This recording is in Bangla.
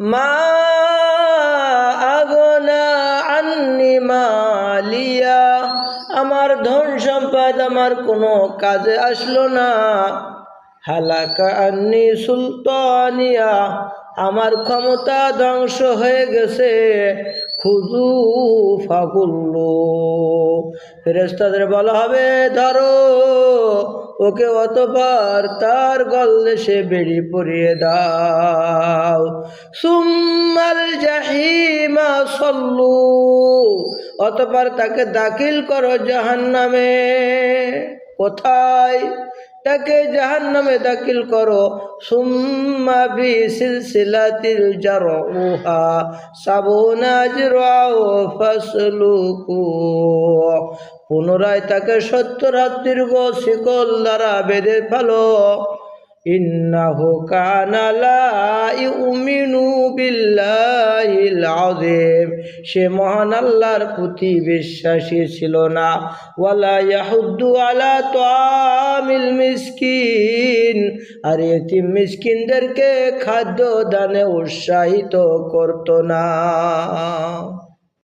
মা আন্নি মালিয়া, আমার ধন সম্পদ আমার কোনো কাজে আসলো না। হালাকা আন্নি সুলতানিয়া, আমার ক্ষমতা ধ্বংস হয়ে গেছে। খুদু ফাগুল্লু ফেরেস্তাদের বলা হবে, ধরো, ওকে অতবার তার গল্লে সে বেড়ি পরিয়ে দাও। সল্লু অতবার তাকে দাখিল করো জাহান্নামে। কোথায়? তাকে জাহান নামে দাখিল করো। সুম্মা বি সিলসিলাতিল জারউহা ফাসলুকু। পুনরায় তাকে সত্তর হাত দীর্ঘ শিকল দ্বারা বেঁধে ফেলো। ইন্নাহু কানা লা ইউমিনু বিল্লাহিল আযীম। সে মহান আল্লাহর প্রতি বিশ্বাসী ছিল না। ওয়ালা ইয়াহুদ্দু আলা তামিল মিসকিন। আর এটি মিসকিনদেরকে খাদ্য দানে উৎসাহিত করতো না।